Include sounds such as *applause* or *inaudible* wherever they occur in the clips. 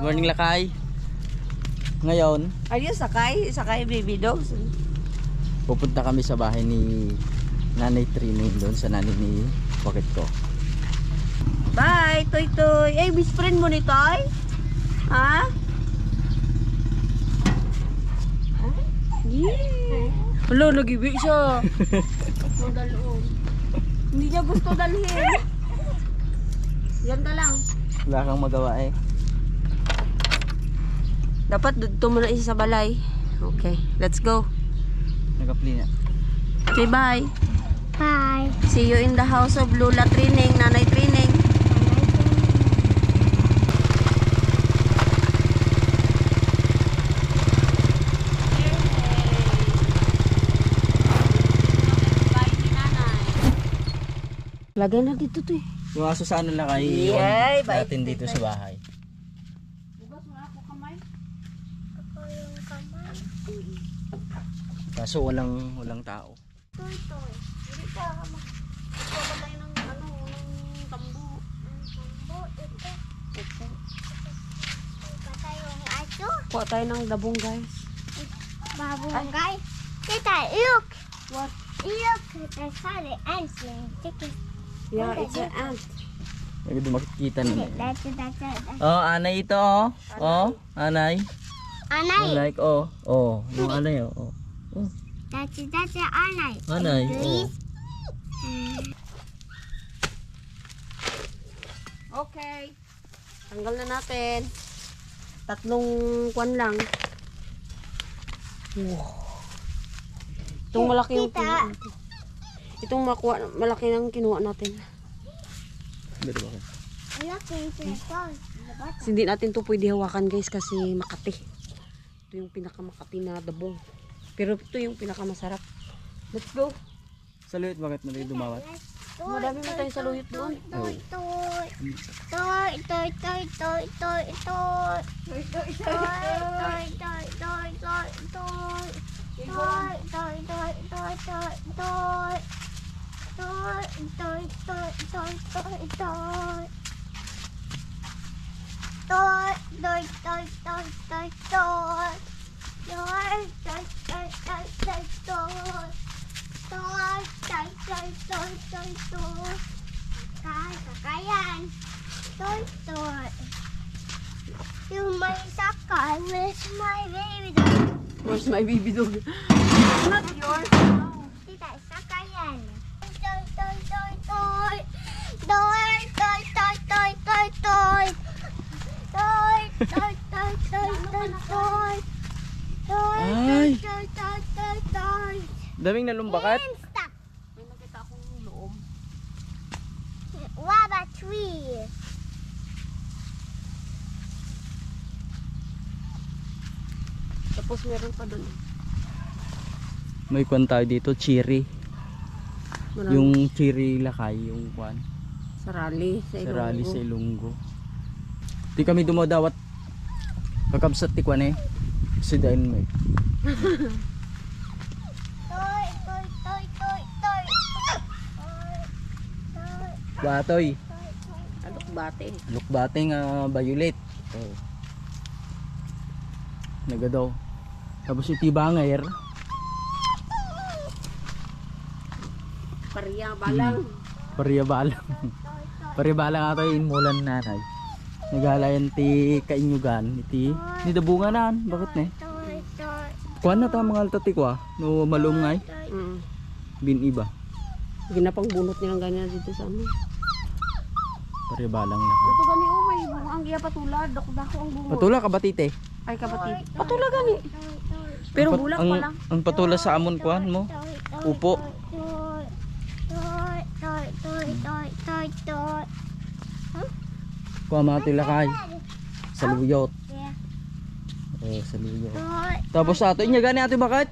morning lakay. Ngayon, Ayun, sakay. Sakay, baby dogs. pupunta kami sa bahay ni Nanay Trining doon sa nanay ni Pocket ko. Bye, Toy Toy. Eh, best friend mo ni Toy? Ha? Yeah. Hello, nag-ibig siya. *laughs* Madaloon. Hindi niya gusto dalhin. Yan ka lang. Wala kang magawa eh. Dapat dito mo na isa sa balay. Okay, let's go. Nagapli na. Okay, bye. Bye. See you in the house of Lula Training, Nanay Training. Lagay na dito to eh. Yung aso sa ano lakay, Yay, iwan bait natin dito sa bahay. Ako yung kamay. Kaso walang walang tao. Toy, toy. Hindi ka magpapatay ng ano, ng tambo. Ang sambo, ito. Patay yung aso. Kuha tayo ng dabong guys. Babunggay. Tita, look. What? Look. I saw the ants. Chicken. Yeah, it's an ant. Hindi makikita it. Oh, anay ito oh. Oh, anay. Anay. Anay oh. Oh, yung anay oh. Oh. That's that's anay. anay. Oh. Please. Okay. Tanggal na natin. Tatlong kwan lang. Wow. Itong malaki yung kinuha natin. Itong makuha, malaki ng kinuha natin. Dito ba? Look, it's a phone. Kasi hindi natin to pwede hawakan guys kasi makati. Ito yung pinakamakati na dabong. Pero ito yung pinakamasarap. Let's go. Sa luwit, bakit rin dumawat? Madami mo tayong saluyot doon. Toy, toy. Toy, toy, toy, toy, toy, toy. Toy, toy, toy, toy, toy, toy, toy. Toy, toy, toy, toy, toy, toy. Toy. Yung may sakay, where's my baby dog? Where's my baby dog? It's not yours. Tita, sakayan. Toy, toy, toy, toy. Toy, toy, toy, toy, toy, toy. Toy, toy, toy, toy, toy, toy. Ay. toy, toy, toy, toy. Daming nalumbakat. Stop. May nakita akong loob. Waba tree. Tapos meron pa doon. May kwan tayo dito, cherry. Marami. Yung cherry lakay, yung kwan. sa rally. Sa, Ilonggo. sa Ilonggo. Di kami dumodawat. Kakabsat ti kwan eh. Si Dain mo eh. Toy, toy, toy, toy, toy. Toy, toy, Batoy. toy, toy. Alok bate. Lukbate nga violet. Oh. Naga daw. Tapos iti banger. Pariya balang. Pariya balang. *laughs* Pariya balang ato yung mulan nanay. Nagalayan ti kainyugan. Iti. Ni dabunganan. Bakit ne? Kuan na ta mga altati ko ah. No malungay. Mm. Bin iba. Ginapang bunot nilang ganyan dito sa ano. Pariya balang na. Ito gani oh, may ang giya patulad. Dako-dako ang bunga. Patula ka batite. Ay kapatid. Patula gani. Pero Ang bulak ang, pa lang. Ang patula sa amon kuan mo. Toy, toy, Upo. Toy, toy, toy, toy, toy, toy, toy. Kuha mga tilakay. Sa luyot. Yeah. Oh, sa luyot. Toy, Tapos ato inya gani ato bakit?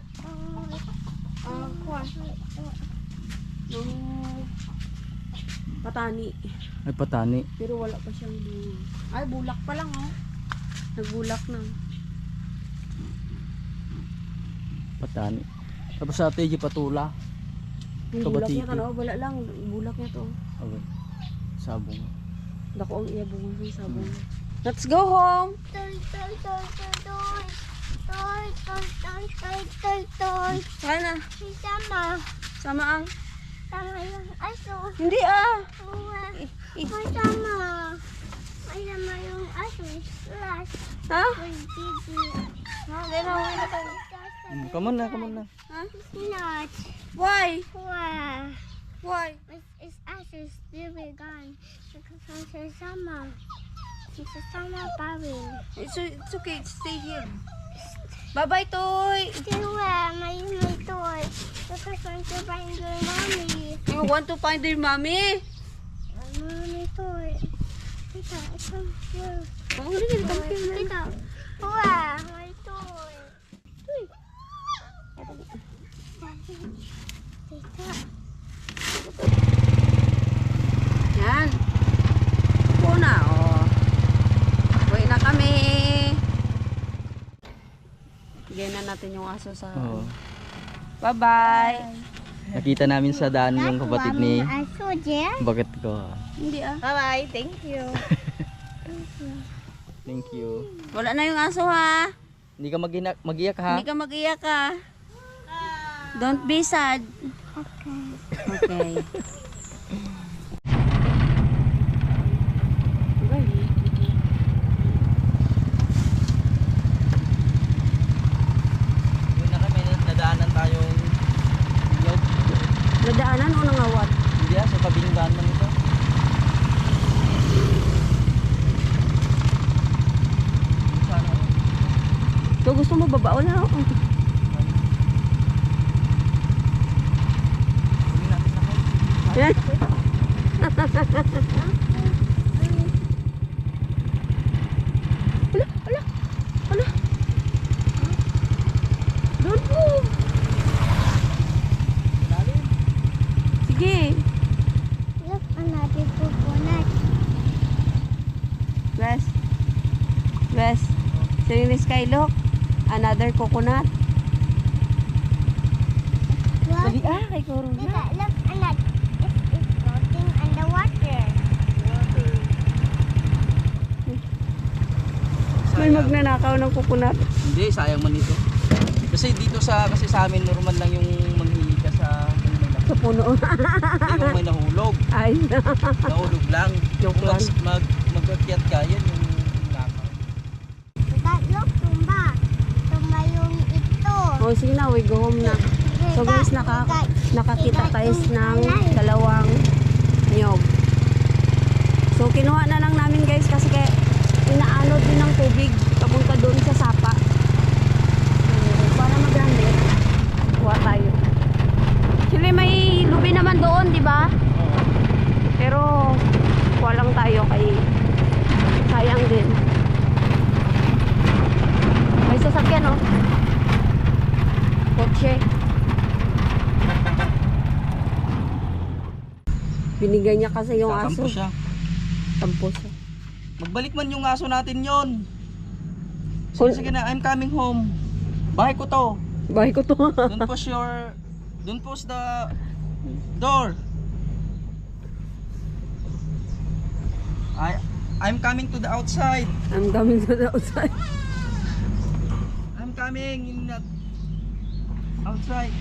Nung patani. Ay patani. Pero wala pa siyang bunga. Ay, bulak pa lang oh. Nagbulak na. Patani. Tapos ato yung patula. Yung bulak niya tanaw, wala lang. Bulak niya to. Okay. Sabong. Dako ang iya bunga sa sabong. Let's go home! Toy, toy, toy, toy. Toy, toy, toy, toy, toy, toy. Sana. Si Sama. Sama ang... Sama yung aso. Hindi ah. Uwa. May sama. May sama yung aso. Slash. Ha? Gigi. Hindi na, uwi na tayo. Hmm, Come on na, come on na. Ha? Not. Why? Wow. Why? It's, it's actually still be gone because I'm sa summer. It's a summer baby. It's, it's okay. Stay here. Bye-bye, Toy. Still where my my toy because I'm to find your mommy. You want to find your mommy? My mommy toy. Tita, come here. Oh, hindi ka come here. Tita. Wow, my toy. Tita. Yan. Upo na, oh. Uwi na kami. Bigyan na natin yung aso sa... Oo. Bye-bye. Nakita namin sa daan yung kapatid ni Aso, Jen. Bakit ko. Hindi ah. Bye-bye. Thank you. *laughs* Thank you. Wala na yung aso ha. Hindi ka mag magiyak ha? Hindi ka mag-iyak ha. Don't be sad. Okay. Okay. Yun na kami, nadaanan tayong yog. Dadaanan o nangawat? Hindi ah, sa tabing daan man ito. Sana oh. So gusto mo babao na ako? Hindi natin na kayo. Yan. Ala, ala, ala. Move. Lalim. Sige. Look, another coconut. West. Sariling sky look. Another coconut. Look, Dali ah, kay Corona. Tita, look, anak. It's, it's floating underwater. May magnanakaw ng coconut. Hindi, sayang man ito. Kasi dito sa, kasi sa amin normal lang yung manghihili ka sa Sa puno. Hindi kung may nahulog. Ay, Nahulog lang. Joke Kung mag, mag, mag-akyat ka, yan yung nakaw. Look, tumba. Tumba yung ito. oh, sige na, we go home na. So guys, naka, nakakita tayo ng dalawang niyog. So kinuha na lang namin guys kasi kaya inaano din ng tubig papunta doon sa sapa. So, para magamit, kuha tayo. Actually may lubi naman doon, di ba? Pero kuha lang tayo kay sayang din. May sasakyan oh. Kotse. Binigay niya kasi yung aso. Kakampo siya. Tampo siya. Magbalik man yung aso natin yon. Sige, sige na, I'm coming home. Bahay ko to. Bahay ko to. Don't push your... Don't push the door. I, I'm coming to the outside. Ang daming sa outside. I'm coming in the outside.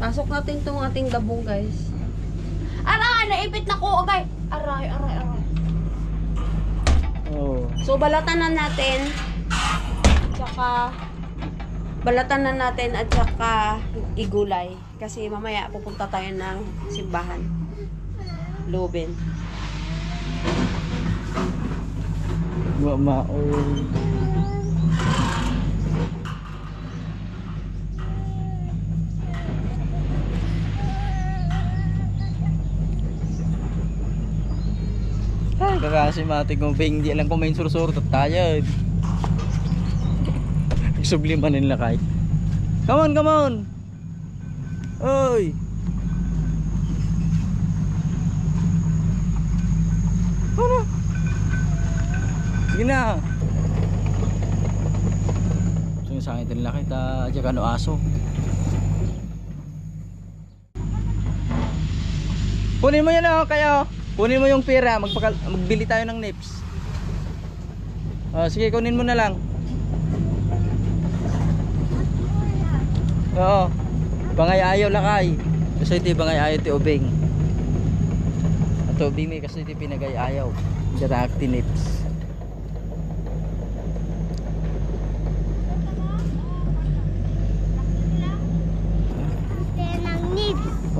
Pasok natin tong ating dabong guys. Aray! Naipit na ko! Okay! Aray, aray, aray. So balatan na natin. Tsaka balatan na natin at tsaka igulay. Kasi mamaya pupunta tayo ng simbahan. Lubin. Mama, oh. Ay, kakasi mati kong ping, di alam kung may sursuro at tayo. *laughs* Subliman nila kahit. Come on, come on! Oy! Ano? Sige na! Sige sa akin nila kita, dyan ano aso. Kunin mo yan oh, kayo. Kunin mo yung pera, magpakal magbili tayo ng nips. Oh, sige, kunin mo na lang. Oo. Bangay ayaw lakay. Kasi iti bangay ayaw ti ubing. At ubing may kasi iti pinagay ayaw. Direct ti nips.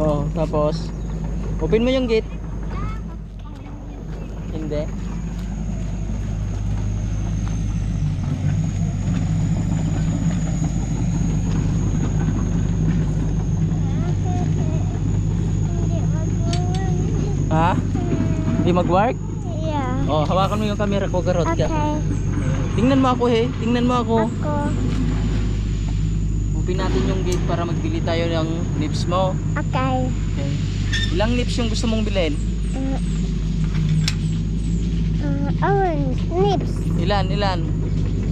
Oo, tapos open mo yung gate. Hindi. Hindi mag-work. Ha? Hindi mag-work? Yeah. Oh, hawakan mo yung camera ko, garot ka. Okay. Tingnan mo ako, he. Tingnan mo ako. Ako. Open natin yung gate para magbili tayo ng nips mo. Okay. Okay. Ilang nips yung gusto mong bilhin? Uh, uh, orange nips. Ilan, ilan?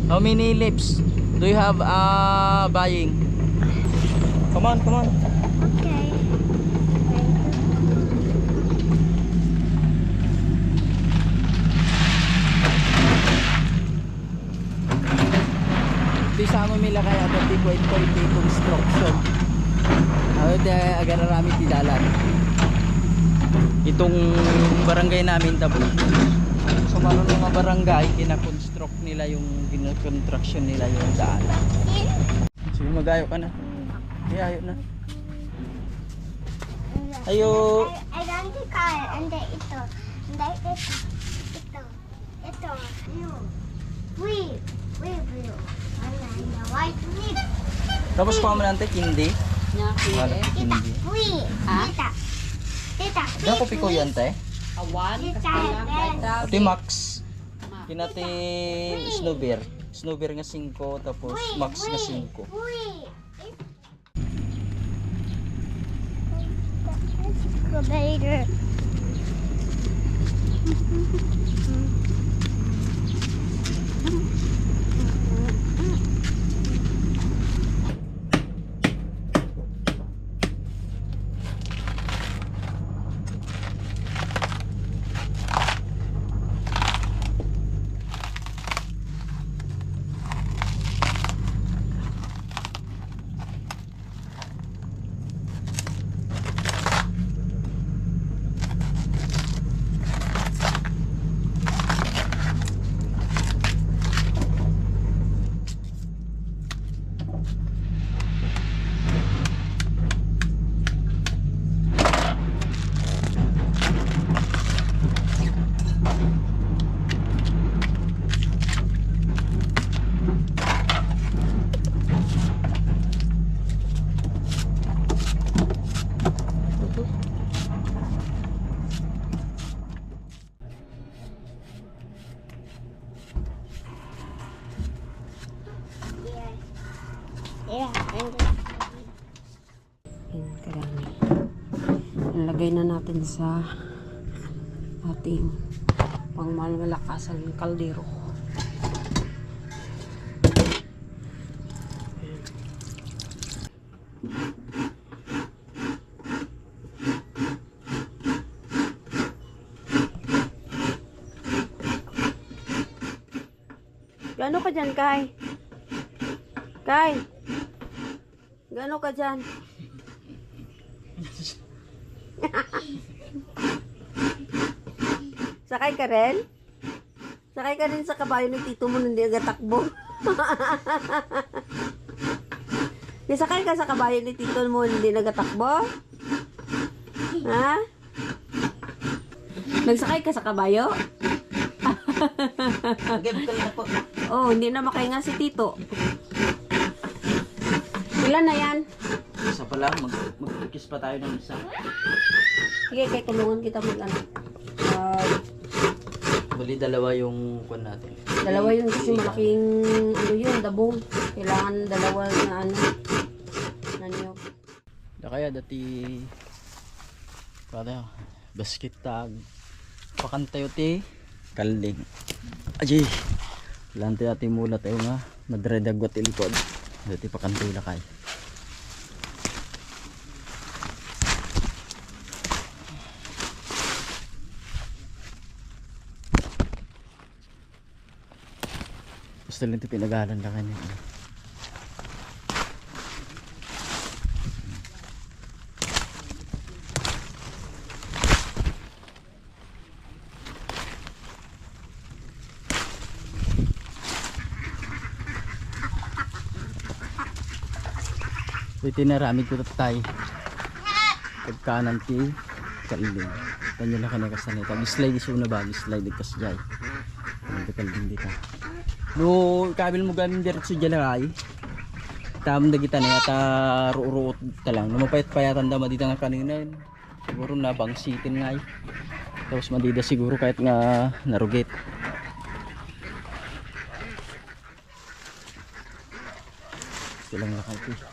How many lips do you have uh, buying? Come on, come on. 3.5K construction. Ayun uh, agad namin dilalan Itong barangay namin tapos So maroon mga barangay Kinakonstruct nila yung Kinoconstruction nila yung daan. Sige magayo ka na. Ayayo na. Ayo. I don't think I And ito And ito Ito Ito Wait Wait Wait tapos pa mo nante kindi. Nya, Wala kile. kindi. Blue. Ha? Tita. Ko piko yan te. Awan, kaita. Ati Max. Kinati Snowbear. Snowbear nga 5 tapos Max nga 5. Blue. Excavator. Yeah. And Yan, karami. Nalagay na natin sa ating pangmalakasang kaldero. Gano ka dyan, Kai? Kai? Gano ka dyan? Sakay ka rin? Sakay ka rin sa kabayo ni tito mo hindi agad takbo. *laughs* Di sakay ka sa kabayo ni tito mo hindi nagatakbo? Ha? Nagsakay ka sa kabayo? *laughs* Oh, hindi na makahinga si tito. Ilan na yan? Isa pa lang mag magkikis pa tayo ng isa. Sige, kay tulungan kita mag ano. Ah, Bali dalawa yung kuan natin. dalawa yun kasi malaking ano yun, dabong. Kailangan dalawa na ano. Na niyog. Da kaya dati kada basket tag pakantayo ti kalling. Aji. Lante ati mula tayo nga madredagwat ilikod. Dati pakantayo na kay. Gusto lang ito pinagalan lang kanya. Ito tinaramid ko tatay. Pagkanan ti kalilig. Tanyo lang kanay kasanay. Tag slide iso na ba? Slide kas jay. Ano ka din dito. No, kabil mo gamin diretso dyan ay. Tam na kita na yata ruurot ta lang. Lumapayat payatan da madita nga kanina. Siguro na bang sitin nga ay. Tapos madida siguro kahit nga narugit. Silang lakay ko.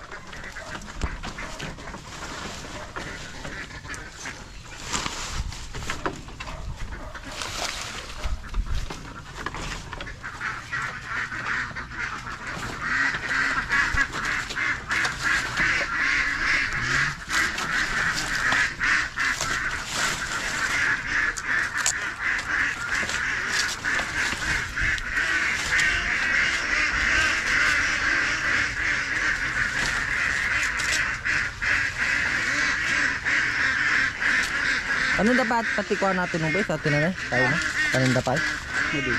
Ano dapat patikuan natin mo ba? Sa atin na Tayo na? Kanin dapat? Hindi.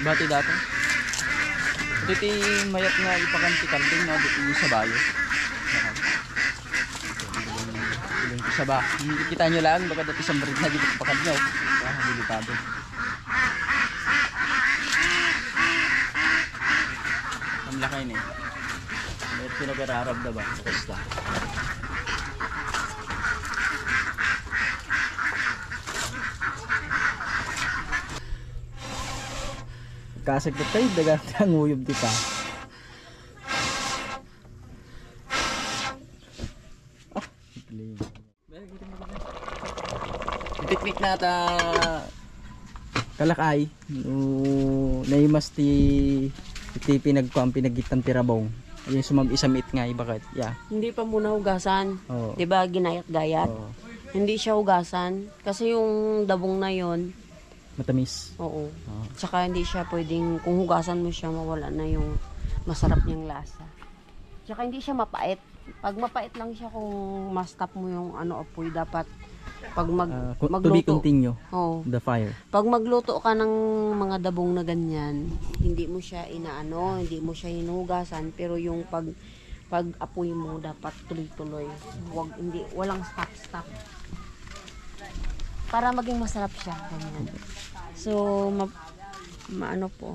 Bati dato. Dito mayat nga ipakanti kanding na dito sa bayo. Ilang sa ba. Kita nyo lang baka dati sa marid na dito pakad nyo. Ah, delikado. Ang lakay ni. May pinagararab na ba? Basta. Kasagdat tayo, dagat ang uyog di pa. Itlay. Piknik na ta kalakay no naimas ti iti pinagkuan pinagitan ti rabong ayun sumam isamit nga bakit yeah Hindi pa muna hugasan. oh 'Di ba ginayat-gayat? oh Hindi siya hugasan kasi yung dabong na 'yon, matamis oo. oh Tsaka hindi siya pwedeng kung hugasan mo siya mawala na yung masarap niyang lasa. Tsaka hindi siya mapait. Pag mapait lang siya kung ma-stop mo yung ano apoy dapat pag mag Ah, co- to be magluto. continue Oo. the fire Pag magluto ka ng mga dabong na ganyan, hindi mo siya inaano, hindi mo siya hinugasan, pero yung pag pag apoy mo dapat tuloy-tuloy. Wag hindi walang stop-stop. Para maging masarap siya ganyan. So ma, maano po,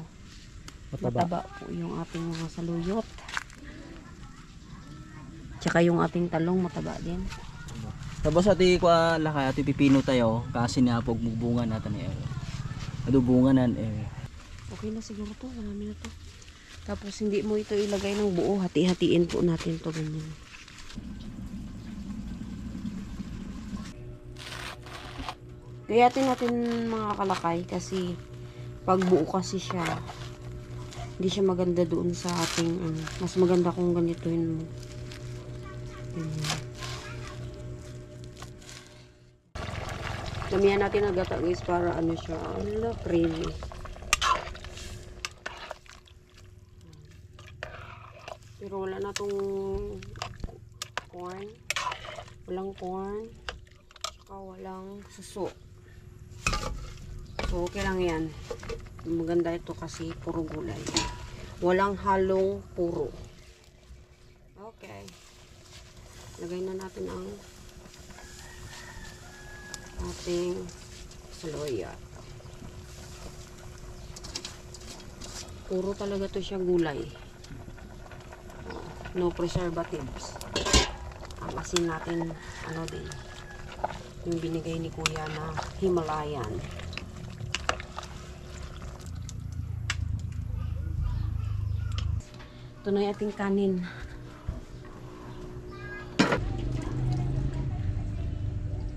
mataba mataba po yung ating mga saluyot. Tsaka yung ating talong mataba din. Tapos ati ko lakay ati pipino tayo kasi na pag mugbungan natin eh. Adubunganan eh. Okay na siguro to, marami na to. Tapos hindi mo ito ilagay ng buo, hati-hatiin po natin to ganyan. Gayatin natin mga kalakay kasi pag buo kasi siya, hindi siya maganda doon sa ating, ano, mas maganda kung ganituin mo. Ganyan. Damihan natin ang gata guys para ano siya, ano, creamy. Pero wala na tong corn. Walang corn. Tsaka walang suso. Okay lang yan. Maganda ito kasi puro gulay. Walang halong puro. Okay. Lagay na natin ang ating saloya. Puro talaga to siya gulay no preservatives. Ang asin natin, ano din, yung binigay ni kuya na Himalayan. Ito na yung ating kanin.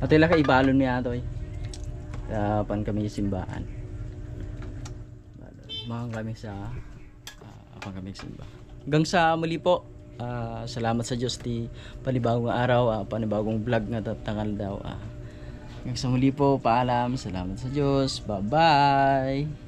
Ati lakay ibalon niya to eh. Sa pan kami simbahan. Mga kami sa uh, pan kami sa simbahan. Hanggang sa muli po. ah, salamat sa Diyos ti panibagong araw, ah, panibagong vlog nga tatangal daw. ah. hanggang sa muli po, paalam. Salamat sa Diyos. Bye-bye.